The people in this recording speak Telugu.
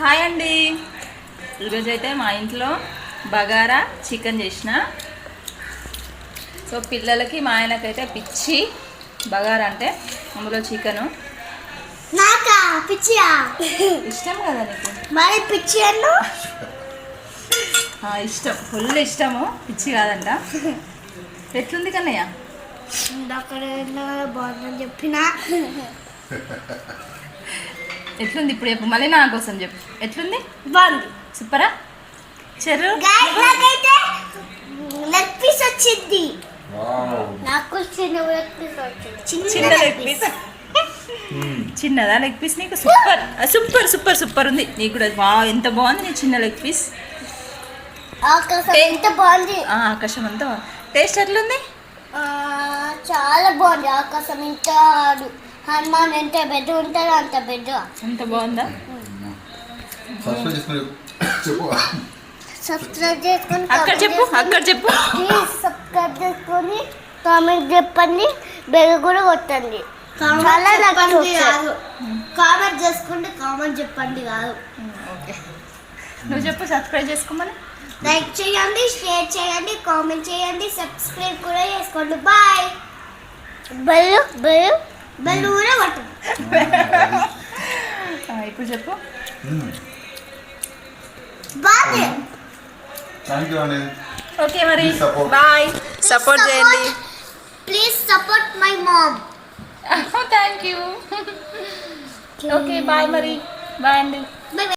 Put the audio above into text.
హాయ్ అండి. ఈరోజు అయితే మా ఇంట్లో బగారా చికెన్ చేసిన. సో పిల్లలకి మా ఆయనకైతే పిచ్చి బగారా అంటే అందులో చికెను. నాకా? పిచ్చియా? ఇష్టం కదా నీకు? మరి పిచ్చి ఇష్టం. ఫుల్ ఇష్టము. పిచ్చి కాదంట. ఎట్లుంది కన్నయ్య? బాగుందని చెప్పిన. ఎట్లుంది ఇప్పుడు చెప్పు. మళ్ళీ నా కోసం చెప్పు. ఎట్లుంది? బాగుంది. సూపరా? లెగ్ పీస్ వచ్చింది. నాకు చిన్న లెగ్ పీస్ వచ్చింది. చిన్న లెగ్ పీస్ చిన్నదా లెగ్ పీస్ నీకు? సూపర్. సూపర్ సూపర్ సూపర్ ఉంది. నీకు కూడా వా ఎంత బాగుంది నీ చిన్న లెగ్ పీస్ ఆకాశం ఎంత బాగుంది. ఆ, ఆకాశం అంతా టేస్ట్ ఎట్లుంది? ఆ, చాలా బాగుంది. ఆకాశం ఇంత ఆడు హనుమాన్ ఎంత బెడ్ ఉంటాడో అంత బెడ్ ఎంత బాగుందా? సబ్స్క్రైబ్ చేసుకుని చెప్పు. సబ్స్క్రైబ్ చేసుకొని అక్కడ చెప్పు అక్కడ చెప్పు. ప్లీజ్ సబ్స్క్రైబ్ చేసుకొని కామెంట్ చెప్పండి. బెల్ కూడా కొట్టండి. చాలా చెప్పండి కాదు. కామెంట్ చేసుకుంటే కామెంట్ చెప్పండి కాదు. ఓకే. నువ్వు చెప్పు సబ్స్క్రైబ్ చేసుకోమని. లైక్ చేయండి షేర్ చేయండి కామెంట్ చేయండి సబ్స్క్రైబ్ కూడా చేసుకోండి. బాయ్ బెల్ బెల్ ఇప్పుడు చెప్పు. ఓకే మరి. Please support. బాయ్. సపోర్ట్ చేయండి. Please support my mom thank you okay bye మరి. బాయ్ అండి బై